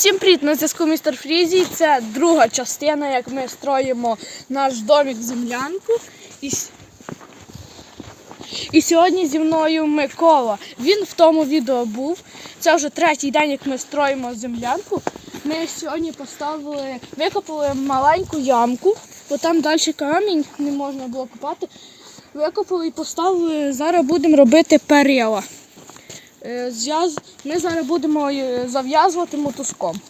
Всім привіт, на зв'язку містер Фрізі. Це друга частина, як ми строїмо наш домик землянку. І, і сьогодні зі мною Микола. Він в тому відео був. Це вже третій день, як ми строїмо землянку. Ми сьогодні поставили, викопали маленьку ямку, бо там далі камінь не можна було копати. Викопали і поставили. Зараз будемо робити перила. Е, Ми зараз будемо е, зав'язувати мотузком.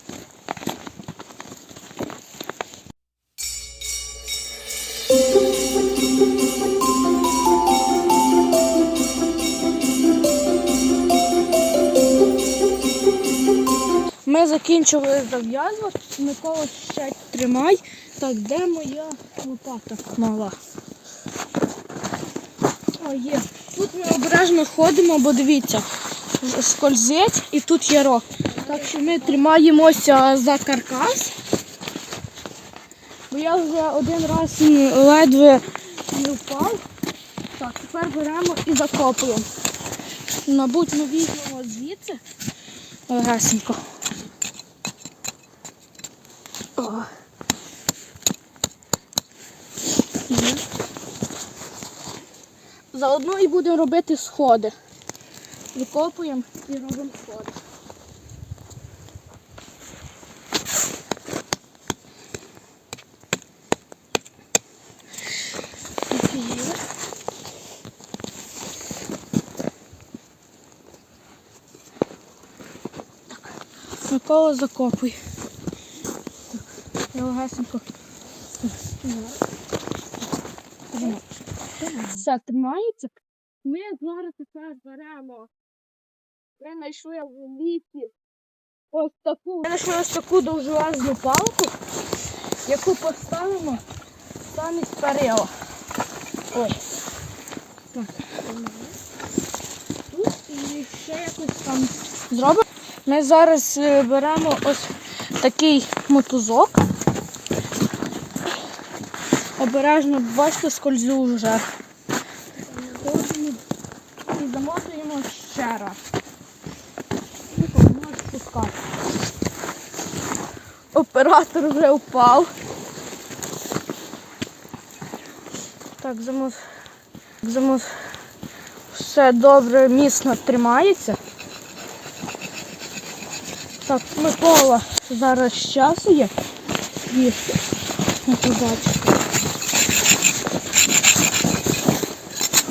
Ми закінчили зав'язувати. Микола ще тримай. Так, де моя лопата мала? О, є. Тут ми обережно ходимо, бо дивіться, скользить і тут є рог. Так що ми тримаємося за каркас. Бо я вже один раз ледве не впав. Так, тепер беремо і закопуємо. Мабуть, ми візьмемо звідси. Легесенько. Заодно і будемо робити сходи. Викопуємо і робимо сходи. Микола закопуй. Так. Я легесенько. Все, тримається. Ми зараз тепер беремо. Ми знайшли в лісі ось таку. Ми знайшли ось таку довжелезну палку, яку поставимо замість перила. Ой. Так. Тут і ще якось там зробимо. Ми зараз е, беремо ось такий мотузок. Обережно, бачите, скользю вже. І замотуємо ще раз. Ну, пускати. Оператор вже впав. Так, замос. Замос. Все добре, міцно тримається. Так, Микола зараз часу є. Їсти. Не побачу.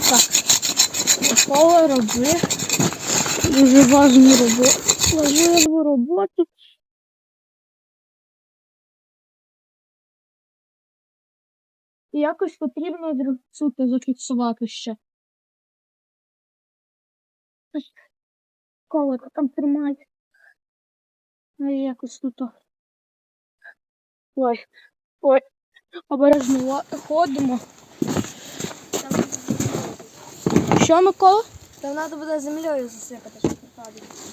Так. Микола роби. Дуже важну роботу. Важливу роботу. І якось потрібно суто зафіксувати ще. Ось. Коло там тримай. Ну, і якось тут. Ой, ой, обережно ходимо. Що, Микола? Там треба буде землею засипати, щоб не падало.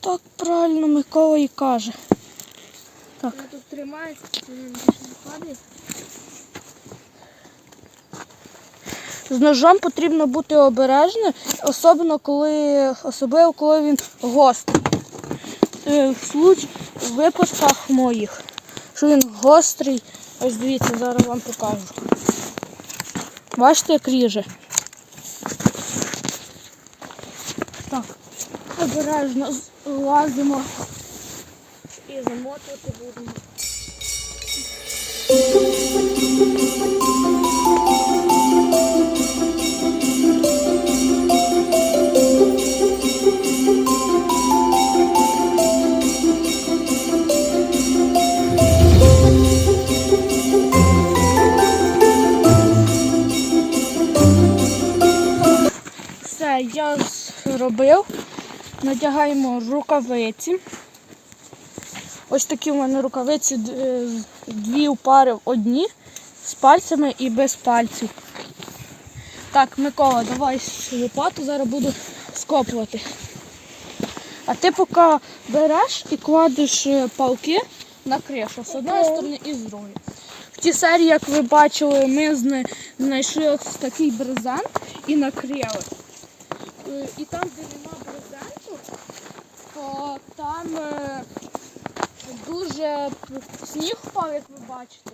Так правильно Микола і каже. Так. Вона тут тримається, він більше не падає. З ножом потрібно бути обережним, особливо коли, особливо коли він гострий. Е, В случ в випадках моїх, що він гострий, ось дивіться, зараз вам покажу. Бачите, як ріже? Так, обережно лазимо і замотувати будемо. Я зробив. Надягаємо рукавиці. Ось такі у мене рукавиці, е, дві пари одні з пальцями і без пальців. Так, Микола, давай лопату, зараз буду скопувати. А ти поки береш і кладеш е, палки на кришу з одної сторони і з другої. В тій серії, як ви бачили, ми знайшли ось такий брезент і накрили. Е, І там, де нема брезенту, то там е, п- сніг впав, як ви бачите.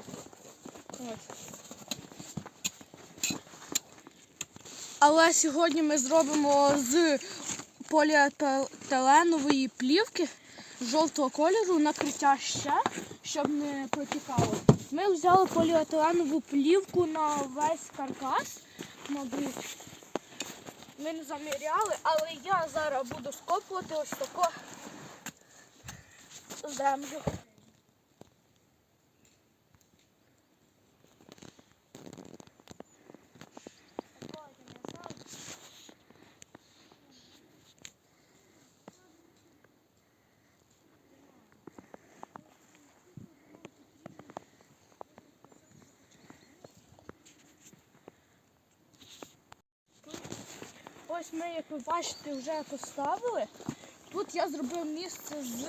Але сьогодні ми зробимо з поліетиленової плівки жовтого кольору накриття ще, щоб не протікало. Ми взяли поліетиленову плівку на весь каркас, мабуть. Ми не заміряли, але я зараз буду скопувати ось таку землю. Ось ми, як ви бачите, вже поставили. Тут я зробив місце з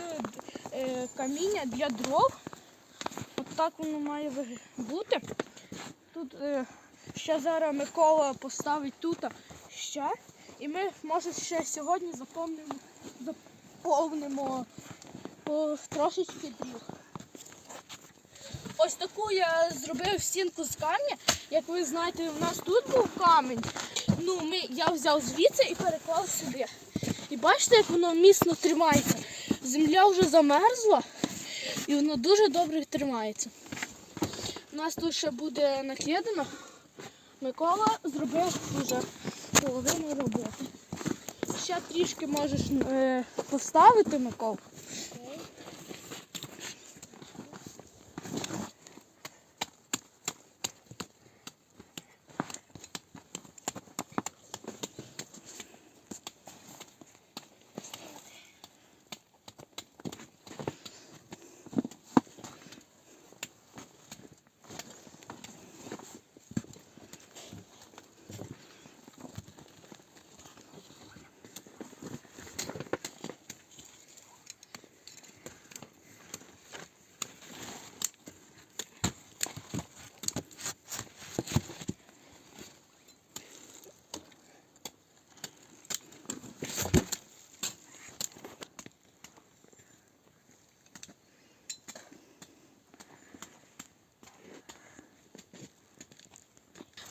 е, каміння для дров. От так воно має бути. Тут е, ще зараз Микола поставить тут ще. І ми, може, ще сьогодні заповнимо, заповнимо о, трошечки дрів. Ось таку я зробив стінку з камня. Як ви знаєте, у нас тут був камінь. Ну, ми, я взяв звідси і переклав сюди. І бачите, як воно міцно тримається. Земля вже замерзла і воно дуже добре тримається. У нас тут ще буде накидано. Микола зробив вже половину роботи. Ще трішки можеш е, поставити, Микола.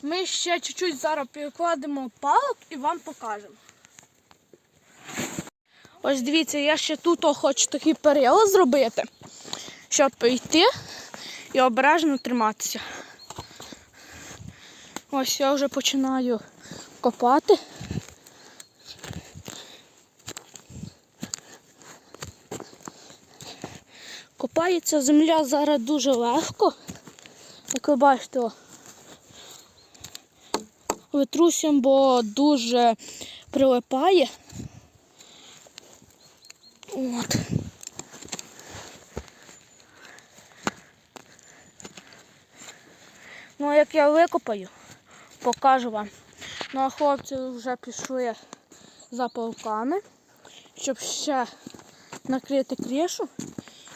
Ми ще чуть-чуть зараз перекладемо палок і вам покажемо. Ось дивіться, я ще тут хочу такі перила зробити, щоб йти і обережно триматися. Ось я вже починаю копати. Копається земля зараз дуже легко. Як ви бачите, о, витрусям, бо дуже прилипає. От. Ну, як я викопаю, покажу вам. Ну, а хлопці вже пішли за палками, щоб ще накрити кришу.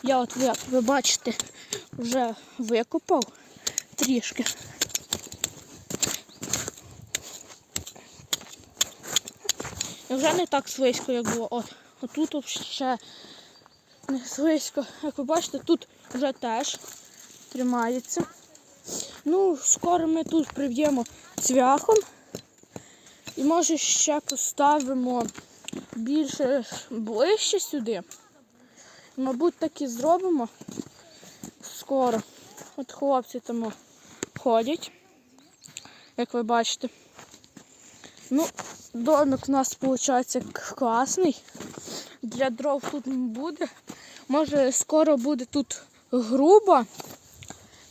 Я от, як ви бачите, вже викопав трішки. Вже не так слизько, як було. От, отут ще не слизько. Як ви бачите, тут вже теж тримається. Ну, скоро ми тут приб'ємо цвяхом. І може ще поставимо більше ближче сюди. Мабуть, так і зробимо скоро. От хлопці там ходять, як ви бачите. Ну, домик у нас виходить класний. Для дров тут буде. Може скоро буде тут грубо.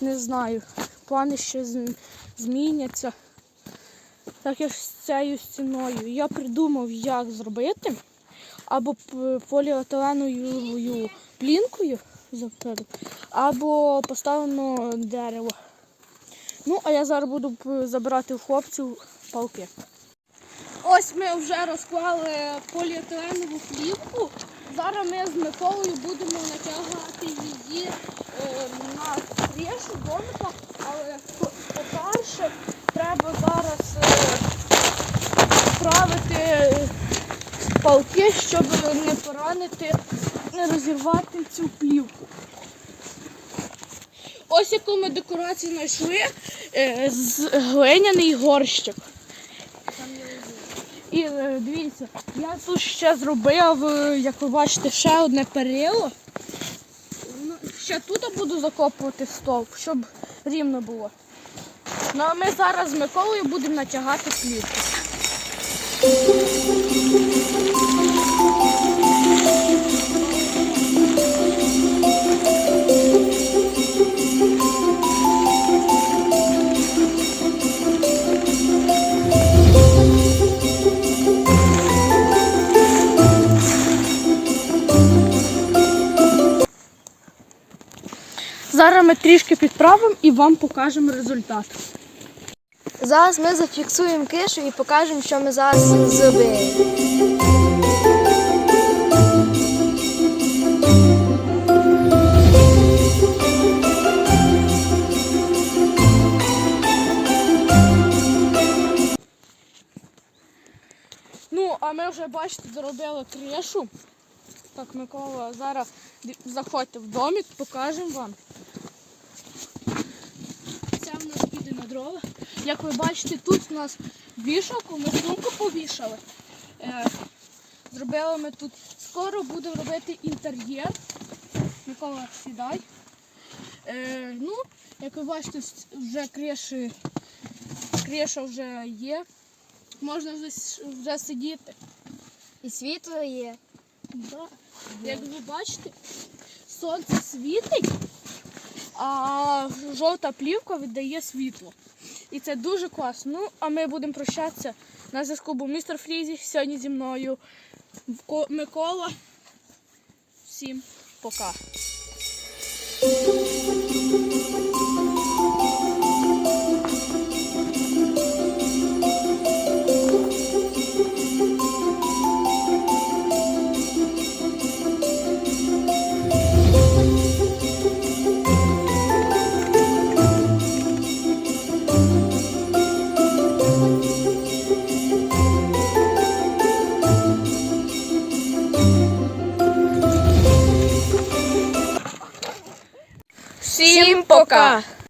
Не знаю. Плани ще зміняться. Так як з цією стіною. Я придумав, як зробити. Або поліетиленовою плінкою або поставимо дерево. Ну, а я зараз буду забирати у хлопців палки. Ось ми вже розклали поліетиленову плівку. Зараз ми з Миколою будемо натягувати її е, на кришу домика, але по- по-перше, треба зараз е, вправити палки, щоб не поранити, не розірвати цю плівку. ось яку ми декорацію знайшли. Е, з глиняний горщик. І е, дивіться, я тут ще зробив, е, як ви бачите, ще одне перило. Ну, Ще тут буду закопувати стовп, щоб рівно було. Ну а ми зараз з Миколою будемо натягати плівку. Зараз ми трішки підправимо і вам покажемо результат. Зараз ми зафіксуємо кишу і покажемо, що ми зараз зробили. Ну, а ми вже, бачите, зробили кришу. Так, Микола, зараз заходьте в домик, покажемо вам. Це в нас піде на дрова. Як ви бачите, тут у нас вішалку, ми сумку повішали. Е, зробили ми тут. Скоро будемо робити інтер'єр. Микола, сідай. Е, ну, як ви бачите, вже криші, криша вже є. Можна вже, вже сидіти. І світло є. Да. Як ви бачите, сонце світить, а жовта плівка віддає світло. І це дуже класно. Ну, а ми будемо прощатися на зв'язку. Був містер Фрізі Сьогодні зі мною Микола. Всім пока.